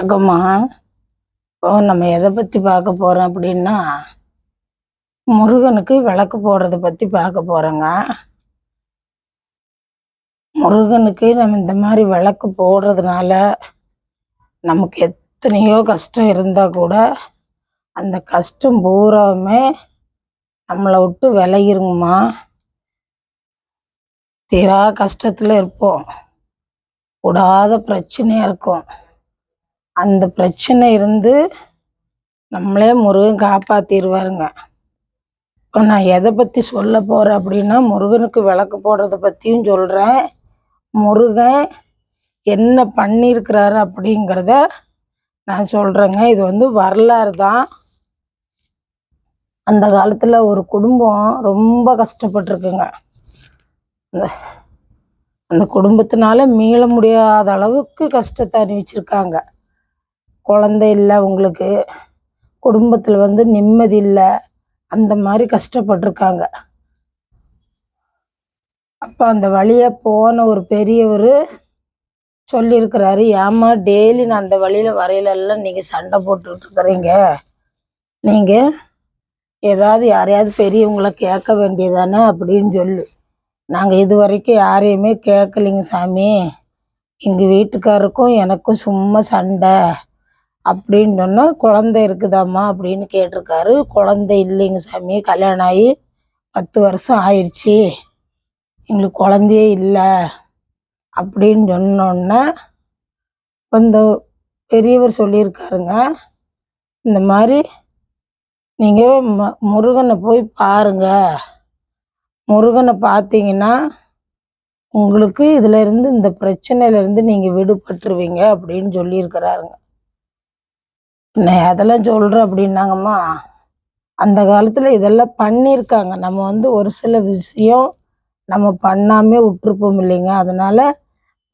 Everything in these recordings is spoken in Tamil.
வணக்கம்மா. இப்போ நம்ம எதை பற்றி பார்க்க போகிறோம் அப்படின்னா முருகனுக்கு விளக்கு போடுறத பற்றி பார்க்க போகிறோங்க முருகனுக்கு நம்ம இந்த மாதிரி விளக்கு போடுறதுனால நமக்கு எத்தனையோ கஷ்டம் இருந்தால் கூட அந்த கஷ்டம் பூராவுமே நம்மளை விட்டு விலகிருங்கம்மா தீரா கஷ்டத்தில் இருப்போம். கூடாத பிரச்சனையாக இருக்கும். அந்த பிரச்சனை இருந்து நம்மளே முருகன் காப்பாற்றிடுவாருங்க இப்போ நான் எதை பற்றி சொல்ல போகிறேன் அப்படின்னா முருகனுக்கு விளக்கு போடுறத பற்றியும் சொல்கிறேன் முருகன் என்ன பண்ணியிருக்கிறாரு அப்படிங்கிறத நான் சொல்கிறேங்க இது வந்து வரலாறு தான். அந்த காலத்தில் ஒரு குடும்பம் ரொம்ப கஷ்டப்பட்டிருக்குங்க. அந்த அந்த குடும்பத்தினால மீள முடியாத அளவுக்கு கஷ்டத்தை அனுபவிச்சிருக்காங்க. குழந்தை இல்லை உங்களுக்கு குடும்பத்தில் வந்து நிம்மதி இல்லை. அந்த மாதிரி கஷ்டப்பட்டிருக்காங்க. அப்போ அந்த வழியாக போன ஒரு பெரியவர் சொல்லியிருக்கிறாரு ஏம்மா டெய்லி நான் அந்த வழியில் வரையிலெல்லாம் நீங்கள் சண்டை போட்டுக்கிட்டு நீங்கள் ஏதாவது யாரையாவது பெரியவங்களை கேட்க வேண்டியதானே? அப்படின்னு சொல்லி. நாங்கள் இது வரைக்கும் யாரையுமே கேட்கலிங்க சாமி. எங்கள் வீட்டுக்காருக்கும் எனக்கும் சும்மா சண்டை. அப்படின்னு சொன்னால் குழந்தை இருக்குதாம்மா? அப்படின்னு கேட்டிருக்காரு. குழந்தை இல்லைங்க சாமி கல்யாணம் ஆகி பத்து வருஷம் ஆயிடுச்சு எங்களுக்கு குழந்தையே இல்லை. அப்படின்னு சொன்னோன்னே இந்த பெரியவர் சொல்லியிருக்காருங்க இந்த மாதிரி நீங்கள் ம முருகனை போய் பாருங்கள் முருகனை பார்த்தீங்கன்னா உங்களுக்கு இதுலேருந்து இந்த பிரச்சனையிலேருந்து நீங்கள் விடுபட்டுருவீங்க அப்படின்னு சொல்லியிருக்கிறாருங்க. நான் அதெல்லாம் சொல்கிறேன் அப்படின்னாங்கம்மா. அந்த காலத்தில் இதெல்லாம் பண்ணியிருக்காங்க. நம்ம வந்து ஒரு சில விஷயம் நம்ம பண்ணாமே விட்டுருப்போம் இல்லைங்க. அதனால்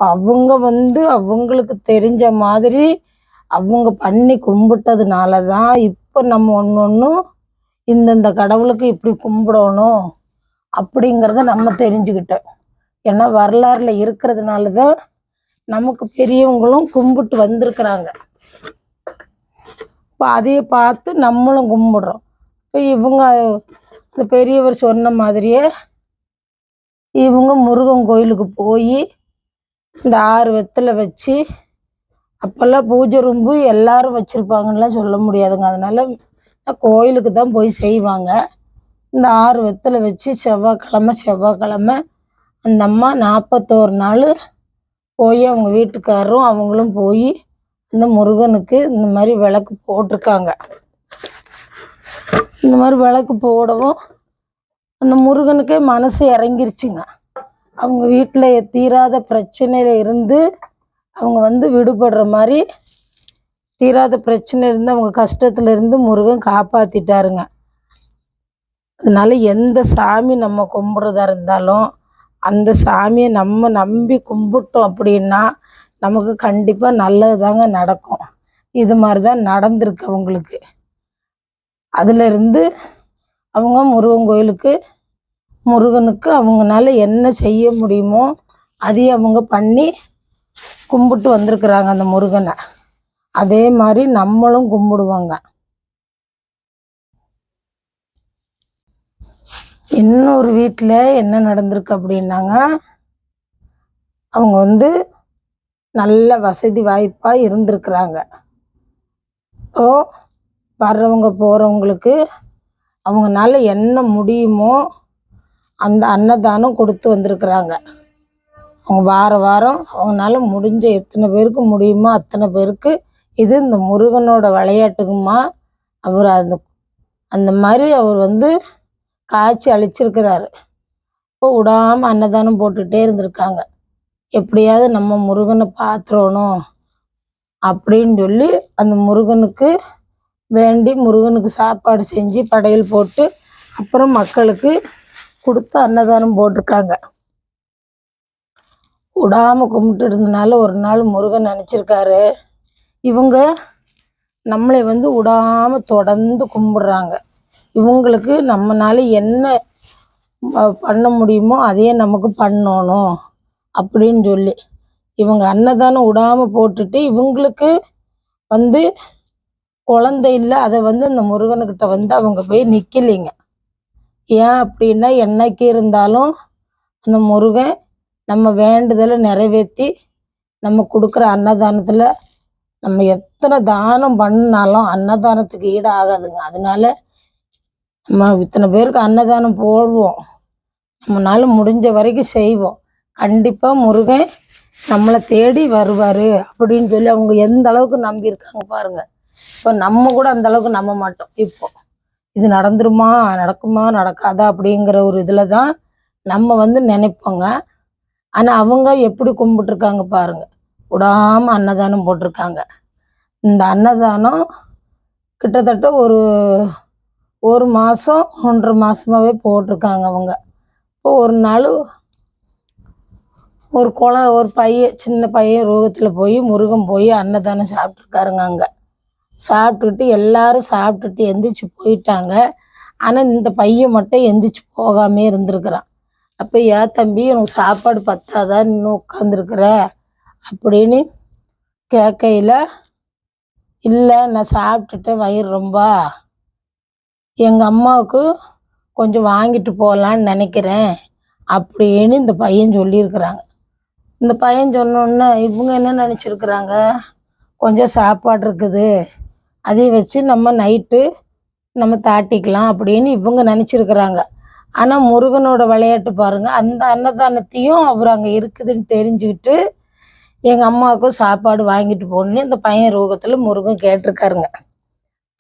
அவங்க வந்து அவங்களுக்கு தெரிஞ்ச மாதிரி அவங்க பண்ணி கும்பிட்டதுனால தான் இப்போ நம்ம ஒன்று ஒன்றும் இந்தந்த கடவுளுக்கு இப்படி கும்பிடணும் அப்படிங்கிறத நம்ம தெரிஞ்சுக்கிட்டோம். ஏன்னா வரலாறில் இருக்கிறதுனால தான் நமக்கு பெரியவங்களும் கும்பிட்டு வந்திருக்கிறாங்க. இப்போ அதையே பார்த்து நம்மளும் கும்பிடுறோம். இப்போ இவங்க இந்த பெரியவர் சொன்ன மாதிரியே இவங்க முருகன் கோயிலுக்கு போய் இந்த ஆறு வெத்தலை வச்சு அப்போல்லாம் பூஜை ரூம்பு எல்லாரும் வச்சுருப்பாங்கலாம் சொல்ல முடியாதுங்க. அதனால கோயிலுக்கு தான் போய் செய்வாங்க. இந்த ஆறு வெத்தலை வச்சு செவ்வாய்க்கிழமை செவ்வாய்க்கிழமை அந்த அம்மா நாற்பத்தோரு நாள் போய் அவங்க வீட்டுக்காரரும் அவங்களும் போய் இந்த முருகனுக்கு இந்த மாதிரி விளக்கு போட்டிருக்காங்க. இந்த மாதிரி விளக்கு போடவும் அந்த முருகனுக்கே மனசு இறங்கிருச்சுங்க. அவங்க வீட்டில் தீராத பிரச்சனையில இருந்து அவங்க வந்து விடுபடுற மாதிரி தீராத பிரச்சனை இருந்து அவங்க கஷ்டத்துல இருந்து முருகன் காப்பாத்திட்டாருங்க. அதனால எந்த சாமி நம்ம கும்பிட்றதா இருந்தாலும் அந்த சாமியை நம்ம நம்பி கும்பிட்டோம் அப்படின்னா நமக்கு கண்டிப்பாக நல்லது தாங்க நடக்கும். இது மாதிரி தான் நடந்திருக்கு அவங்களுக்கு. அதிலிருந்து அவங்க முருகன் கோயிலுக்கு முருகனுக்கு அவங்களால என்ன செய்ய முடியுமோ அதையும் அவங்க பண்ணி கும்பிட்டு வந்திருக்கிறாங்க அந்த முருகனை. அதே மாதிரி நம்மளும் கும்பிடுவாங்க. இன்னொரு வீட்டில் என்ன நடந்திருக்கு அப்படின்னாங்க அவங்க வந்து நல்ல வசதி வாய்ப்பாக இருந்திருக்கிறாங்க. இப்போ வர்றவங்க போகிறவங்களுக்கு அவங்கனால என்ன முடியுமோ அந்த அன்னதானம் கொடுத்து வந்திருக்கிறாங்க. அவங்க வார வாரம் அவங்களால முடிஞ்ச எத்தனை பேருக்கு முடியுமோ அத்தனை பேருக்கு இது இந்த முருகனோட விளையாட்டுக்குமா அவர் அந்த அந்த மாதிரி அவர் வந்து காய்ச்சி அழிச்சிருக்கிறாரு. இப்போ விடாமல் அன்னதானம் போட்டுகிட்டே இருந்திருக்காங்க. எப்படியாவது நம்ம முருகனை பார்த்துடணும் அப்படின்னு சொல்லி அந்த முருகனுக்கு வேண்டி முருகனுக்கு சாப்பாடு செஞ்சு படையல் போட்டு அப்புறம் மக்களுக்கு கொடுத்து அன்னதானம் போட்டிருக்காங்க. விடாமல் கும்பிட்டு இருந்தனால ஒரு நாள் முருகன் நினச்சிருக்காரு. இவங்க நம்மளை வந்து விடாமல் தொடர்ந்து கும்பிடுறாங்க. இவங்களுக்கு நம்மனால என்ன பண்ண முடியுமோ அதையே நமக்கு பண்ணணும். அப்படின்னு சொல்லி. இவங்க அன்னதானம் விடாமல் போட்டுட்டு இவங்களுக்கு வந்து குழந்தை இல்லை அதை வந்து அந்த முருகனுக்கிட்ட வந்து அவங்க போய் நிற்கலைங்க ஏன் அப்படின்னா என்னைக்கு இருந்தாலும் அந்த முருகன் நம்ம வேண்டுதலை நிறைவேற்றி நம்ம கொடுக்குற அன்னதானத்தில் நம்ம எத்தனை தானம் பண்ணாலும் அன்னதானத்துக்கு ஈடு ஆகாதுங்க அதனால நம்ம இத்தனை பேருக்கு அன்னதானம் போடுவோம். நம்மளால முடிஞ்ச வரைக்கும் செய்வோம். கண்டிப்பாக முருகன் நம்மளை தேடி வருவார் அப்படின்னு சொல்லி அவங்க எந்த அளவுக்கு நம்பியிருக்காங்க பாருங்கள் இப்போ நம்ம கூட அந்த அளவுக்கு நம்ப மாட்டோம். இப்போ இது நடந்துருமா நடக்குமா நடக்காதா அப்படிங்கிற ஒரு இதில் தான் நம்ம வந்து நினைப்போங்க. ஆனால் அவங்க எப்படி கும்பிட்டுருக்காங்க பாருங்கள் விடாமல் அன்னதானம் போட்டிருக்காங்க. இந்த அன்னதானம் கிட்டத்தட்ட ஒரு ஒரு மாதம் ஒன்றரை மாதமாகவே போட்டிருக்காங்க அவங்க. இப்போ ஒரு நாள் ஒரு குளம் ஒரு பையன் சின்ன பையன் ரோகத்தில் போய் முருகன் போய் அன்னதானம் சாப்பிட்ருக்காருங்க அங்கே. சாப்பிட்டுட்டு எல்லாரும் சாப்பிட்டுட்டு எந்திரிச்சு போயிட்டாங்க. ஆனால் இந்த பையன் மட்டும் எந்திரிச்சு போகாமே இருந்திருக்கிறான். அப்போ ஏ தம்பி உனக்கு சாப்பாடு பத்தாதா? இன்னும் உட்காந்துருக்குற அப்படின்னு கேட்கையில் இல்லை நான் சாப்பிட்டுட்டேன் வயிறு ரொம்ப. எங்கள் அம்மாவுக்கு கொஞ்சம் வாங்கிட்டு போகலான்னு நினைக்கிறேன். அப்படின்னு இந்த பையன் சொல்லியிருக்கிறாங்க. இந்த பையன் சொன்னோன்னே இவங்க என்ன நினச்சிருக்கிறாங்க? கொஞ்சம் சாப்பாடு இருக்குது. அதை வச்சு நம்ம நைட்டு நம்ம தாட்டிக்கலாம் அப்படின்னு இவங்க நினச்சிருக்கிறாங்க. ஆனால் முருகனோட விளையாட்டு பாருங்கள் அந்த அன்னதானத்தையும் அவர் அங்கே இருக்குதுன்னு தெரிஞ்சுக்கிட்டு எங்கள் அம்மாவுக்கும் சாப்பாடு வாங்கிட்டு போகணுன்னு இந்த பையன் ரோகத்தில் முருகன் கேட்டிருக்காருங்க.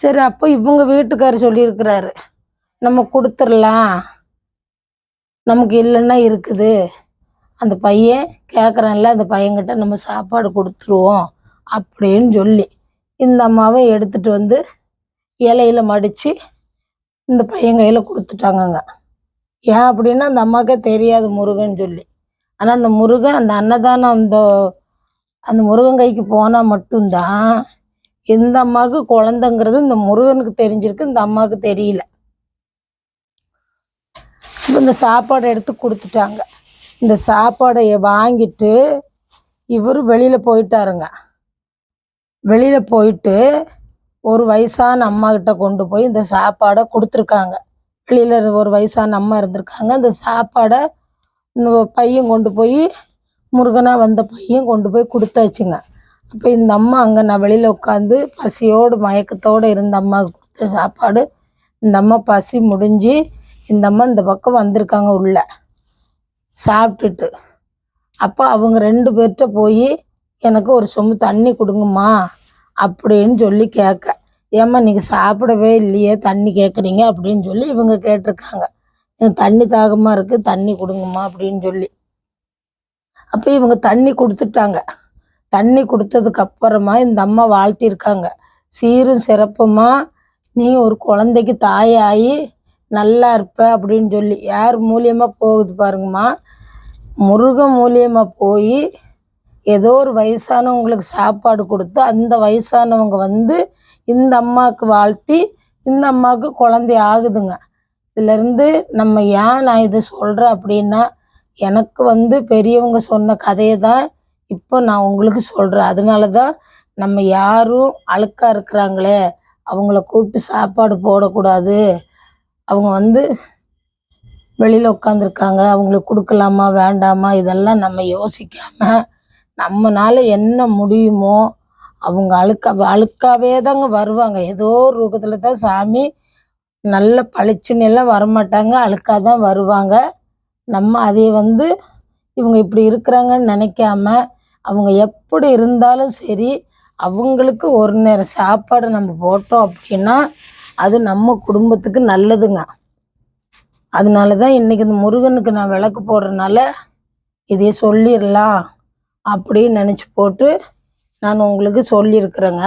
சரி அப்போ இவங்க வீட்டுக்காரர் சொல்லியிருக்கிறாரு நம்ம கொடுத்துடலாம் நமக்கு இல்லைன்னா இருக்குது. அந்த பையன் கேட்குறான்ல அந்த பையன்கிட்ட நம்ம சாப்பாடு கொடுத்துருவோம் அப்படின்னு சொல்லி இந்த அம்மாவை எடுத்துட்டு வந்து இலையில மடித்து இந்த பையன் கையில் கொடுத்துட்டாங்கங்க. ஏன் அப்படின்னா அந்த அம்மாவுக்கே தெரியாது முருகன் சொல்லி. ஆனால் அந்த முருகன் அந்த அன்னதானம் அந்த அந்த முருகன் கைக்கு போனால் மட்டும்தான் இந்த அம்மாவுக்கு குழந்தைங்கிறது இந்த முருகனுக்கு தெரிஞ்சிருக்கு இந்த அம்மாவுக்கு தெரியல. இப்போ இந்த சாப்பாடு எடுத்து கொடுத்துட்டாங்க. இந்த சாப்பாடையை வாங்கிட்டு இவர் வெளியில் போயிட்டாருங்க. வெளியில் போயிட்டு ஒரு வயசான அம்மா கிட்ட கொண்டு போய் இந்த சாப்பாடை கொடுத்துருக்காங்க. வெளியில் ஒரு வயசான அம்மா இருந்திருக்காங்க. அந்த சாப்பாடை பையன் கொண்டு போய் முருகனாக வந்த பையன் கொண்டு போய் கொடுத்தாச்சுங்க. அப்போ இந்த அம்மா அங்கே நான் வெளியில் உட்காந்து பசியோடு மயக்கத்தோடு இருந்த அம்மாவுக்கு கொடுத்த சாப்பாடு இந்த அம்மா பசி முடிஞ்சு இந்த அம்மா இந்த பக்கம் வந்திருக்காங்க உள்ளே. சாப்பிட்டுட்டு. அப்போ அவங்க ரெண்டு பேர்கிட்ட போய் எனக்கு ஒரு சொம்பு தண்ணி கொடுங்கம்மா அப்படின்னு சொல்லி கேட்க. ஏம்மா நீங்கள் சாப்பிடவே இல்லையே தண்ணி கேட்குறீங்க அப்படின்னு சொல்லி இவங்க கேட்டிருக்காங்க. எனக்கு தண்ணி தாகமாக இருக்குது தண்ணி கொடுங்கம்மா அப்படின்னு சொல்லி. அப்போ இவங்க தண்ணி கொடுத்துட்டாங்க. தண்ணி கொடுத்ததுக்கு அப்புறமா இந்த அம்மா வாழ்த்திருக்காங்க. சீரும் சிறப்புமா நீ ஒரு குழந்தைக்கு தாயாகி நல்லா இருப்ப அப்படின்னு சொல்லி யார் மூலியமாக போகுது பாருங்கம்மா. முருகன் மூலியமாக போய் ஏதோ ஒரு வயசானவங்களுக்கு சாப்பாடு கொடுத்து அந்த வயசானவங்க வந்து இந்த அம்மாவுக்கு வாழ்த்தி இந்த அம்மாவுக்கு குழந்தை ஆகுதுங்க. இதுலேருந்து நம்ம ஏன் நான் இதை சொல்கிறேன் அப்படின்னா எனக்கு வந்து பெரியவங்க சொன்ன கதையை தான் இப்போ நான் உங்களுக்கு சொல்கிறேன் அதனால தான் நம்ம யாரும் அழுக்கா இருக்கிறாங்களே அவங்கள கூப்பிட்டு சாப்பாடு போடக்கூடாது அவங்க வந்து வெளியில் உட்காந்துருக்காங்க அவங்களுக்கு கொடுக்கலாமா வேண்டாமா? இதெல்லாம் நம்ம யோசிக்காமல் நம்மனால் என்ன முடியுமோ அவங்க அழுக்கா அழுக்காவே தாங்க வருவாங்க. ஏதோ ஒரு ரூபத்தில் தான் சாமி நல்ல பளிச்சுன்னு எல்லாம் வரமாட்டாங்க. அழுக்காக தான் வருவாங்க. நம்ம அதை வந்து இவங்க இப்படி இருக்கிறாங்கன்னு நினைக்காம அவங்க எப்படி இருந்தாலும் சரி அவங்களுக்கு ஒரு நேரம் சாப்பாடு நம்ம போட்டோம் அப்படின்னா அது நம்ம குடும்பத்துக்கு நல்லதுங்க. அதனால தான் இன்றைக்கி இந்த முருகனுக்கு நான் விளக்கு போடுறதுனால இதையே சொல்லிடலாம் அப்படின்னு நினச்சி போட்டு நான் உங்களுக்கு சொல்லியிருக்கிறேங்க.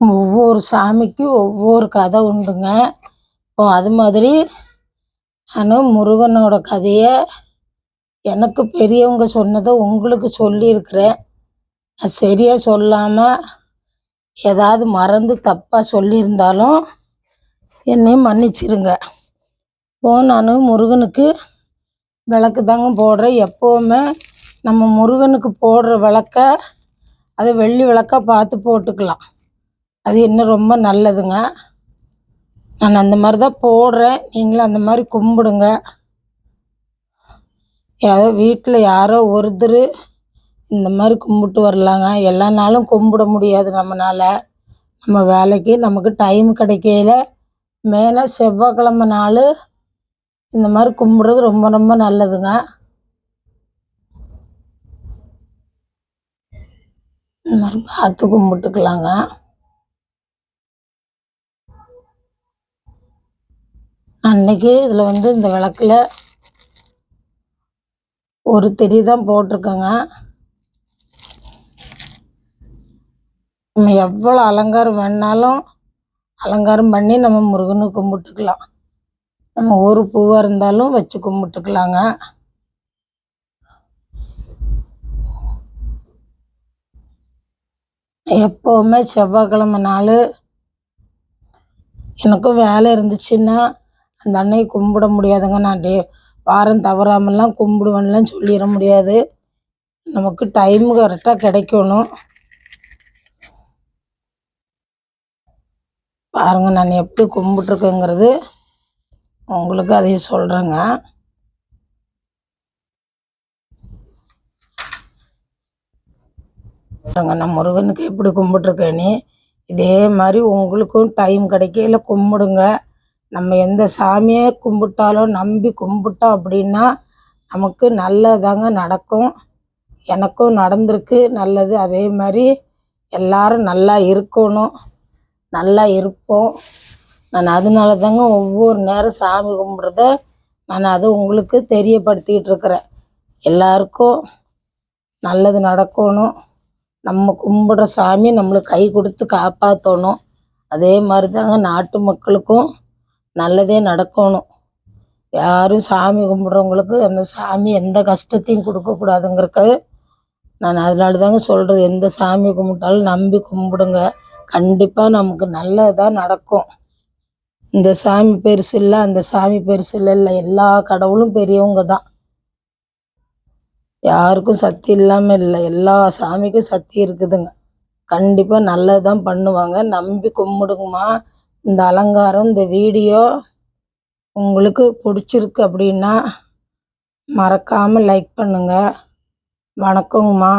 ஒவ்வொரு சாமிக்கும் ஒவ்வொரு கதை உண்டுங்க. இப்போ அது மாதிரி நான் முருகனோட கதையை எனக்கு பெரியவங்க சொன்னதை உங்களுக்கு சொல்லியிருக்கிறேன். நான் சரியாக சொல்லாமல் ஏதாவது மறந்து தப்பாக சொல்லியிருந்தாலும் என்னையும் மன்னிச்சிருங்க. இப்போ நான் முருகனுக்கு விளக்கு தாங்க போடுறேன். எப்போவுமே நம்ம முருகனுக்கு போடுற விளக்க அது வெள்ளி விளக்கா பார்த்து போட்டுக்கலாம். அது இன்னும் ரொம்ப நல்லதுங்க. நான் அந்த மாதிரி தான் போடுறேன். நீங்களும் அந்த மாதிரி கும்பிடுங்க. ஏதோ வீட்டில் யாரோ ஒருத்தர் இந்த மாதிரி கும்பிட்டு வரலாங்க. எல்லா நாளும் கும்பிட முடியாது நம்மளால் நம்ம வேலைக்கு நமக்கு டைம் கிடைக்கையில. மேலே செவ்வாய்க்கிழமை நாள் இந்த மாதிரி கும்பிட்றது ரொம்ப ரொம்ப நல்லதுங்க. இந்த மாதிரி பார்த்து கும்பிட்டுக்கலாங்க. அன்னைக்கு இதில் வந்து இந்த விளக்கில் ஒரு திரி தான் போட்டிருக்கேங்க. நம்ம எவ்வளோ அலங்காரம் வேணாலும் அலங்காரம் பண்ணி நம்ம முருகனை கும்பிட்டுக்கலாம். நம்ம ஒரு பூவாக இருந்தாலும் வச்சு கும்பிட்டுக்கலாங்க. எப்போவுமே செவ்வாய்க்கிழமை நாள் எனக்கும் வேலை இருந்துச்சுன்னா அந்த அன்னையை கும்பிட முடியாதுங்க. நான் டே வாரம் தவறாமலாம் கும்பிடுவேன்லாம் சொல்லிட முடியாது. நமக்கு டைம் கரெக்டாக கிடைக்கணும். பாருங்கள் நான் எப்படி கும்பிட்ருக்கேங்கிறது உங்களுக்கு அதையும் சொல்கிறேங்க பாருங்க நான் முருகனுக்கு எப்படி கும்பிட்ருக்கேன்னு இதே மாதிரி உங்களுக்கும் டைம் கிடைக்கல கும்பிடுங்க. நம்ம எந்த சாமியை கும்பிட்டாலும் நம்பி கும்பிட்டோம் அப்படின்னா நமக்கு நல்லதாங்க நடக்கும். எனக்கும் நடந்திருக்கு நல்லது. அதே மாதிரி எல்லாரும் நல்லா இருக்கணும். நல்லா இருப்போம். நான் அதனால தாங்க ஒவ்வொரு நேரம் சாமி கும்பிட்றத நான் அதை உங்களுக்கு தெரியப்படுத்திக்கிட்டு இருக்கிறேன். எல்லாருக்கும் நல்லது நடக்கணும். நம்ம கும்பிட்ற சாமி நம்மளுக்கு கை கொடுத்து காப்பாற்றணும் அதே மாதிரி தாங்க நாட்டு மக்களுக்கும் நல்லதே நடக்கணும். யாரும் சாமி கும்பிட்றவங்களுக்கு அந்த சாமி எந்த கஷ்டத்தையும் கொடுக்கக்கூடாதுங்கிறக்கு நான் அதனால தாங்க சொல்கிறது எந்த சாமி கும்பிட்டாலும் நம்பி கும்பிடுங்க. கண்டிப்பாக நமக்கு நல்லதாக நடக்கும். இந்த சாமி பெருசு இல்லை அந்த சாமி பெருசு இல்லை இல்லை எல்லா கடவுளும் பெரியவங்க தான். யாருக்கும் சக்தி இல்லாமல் இல்லை எல்லா சாமிக்கும் சக்தி இருக்குதுங்க. கண்டிப்பாக நல்லது தான் பண்ணுவாங்க. நம்பி கும்பிடுங்கம்மா. இந்த அலங்காரம் இந்த வீடியோ உங்களுக்கு பிடிச்சிருக்கு அப்படின்னா மறக்காமல் லைக் பண்ணுங்கள் வணக்கங்கம்மா